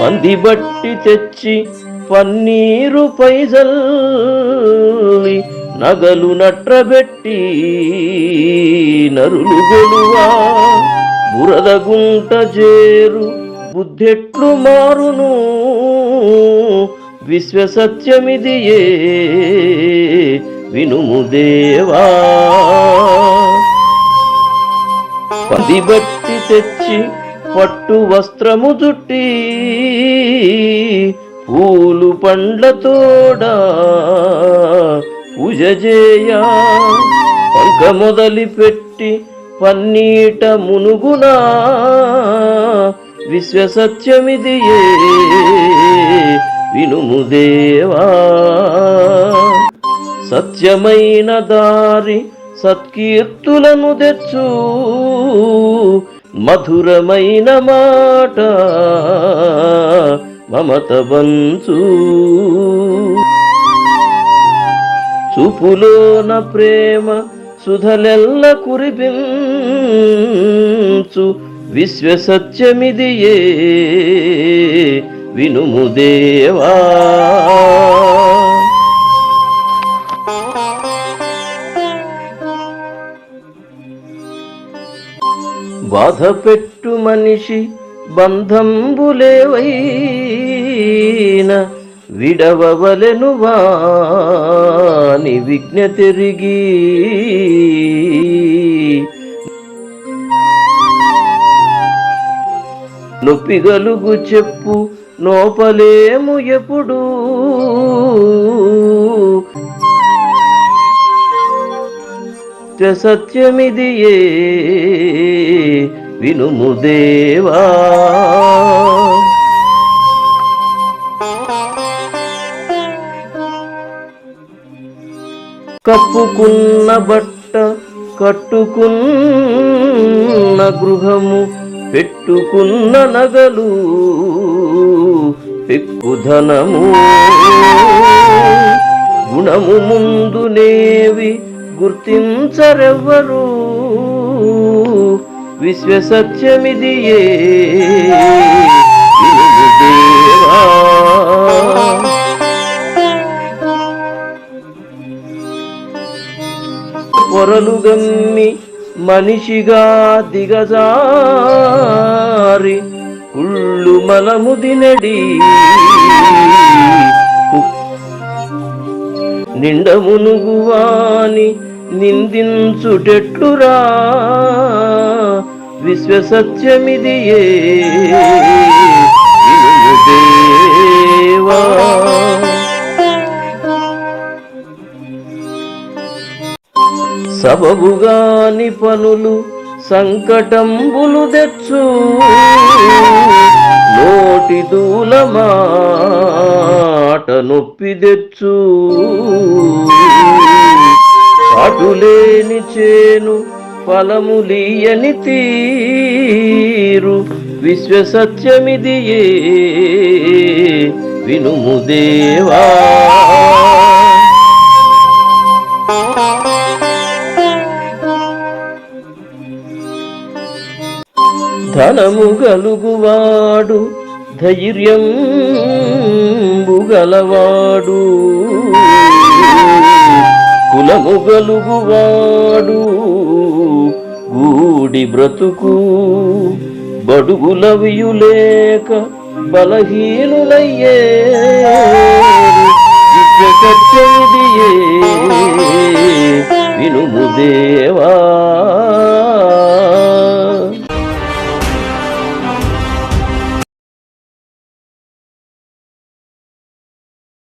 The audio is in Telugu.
పంది బట్టి తెచ్చి పన్నీరు పైజల్లి నగలు నట్రబెట్టి నరులు గొలువా బురద గుంట చేరు బుద్ధెట్లు మారును. విశ్వసత్యమిదియే వినుము దేవా. పది బట్టి తెచ్చి పట్టు వస్త్రము చుట్టి పూలు పండ్లతోడా పూజ చేయ. పంక మొదలి పెట్టి పన్నీట మునుగునా విశ్వసత్యమిది ఏ వినుము దేవా. సత్యమైన దారి సత్కీర్తులను తెచ్చు మధురమైన మాట మమత బంచు. చూపులోన ప్రేమ సుధలెల్ల కురిపించు. విశ్వసత్యమిది వినుముదేవా బాధ పెట్టు మనిషి బంధంబులేవైన విడవవలెను వాని విజ్ఞ తిరిగి. నొప్పిగలుగు చెప్పు నోపలేము ఎప్పుడు. సత్యమిది ఏ. వినుము కప్పుకున్న బట్ట కట్టుకున్న గృహము పెట్టుకున్న నగలు పెక్కుధనము గుణము ముందునేవి గుర్తించరెవ్వరు? విశ్వసత్యమిది పొరలు గమ్మి మనిషిగా దిగజారి కుళ్ళు మలముదినడి నిండమునుగువాని నిందించుటెట్లురా? విశ్వసత్యమిది దేవా సబబుగాని పనులు సంకటంబులు తెచ్చు నోటి దూల మాట నొప్పి తెచ్చు అటులేని చేను ఫలములీయని తీరు. విశ్వసత్యమిది ఏ? వినుము దేవా. ధనము గలుగువాడు ధైర్యం గలవాడు. కులము గలుగువాడు గూడి బ్రతుకు బడుగులవియులేక బలహీనులయ్యే. సత్యమిది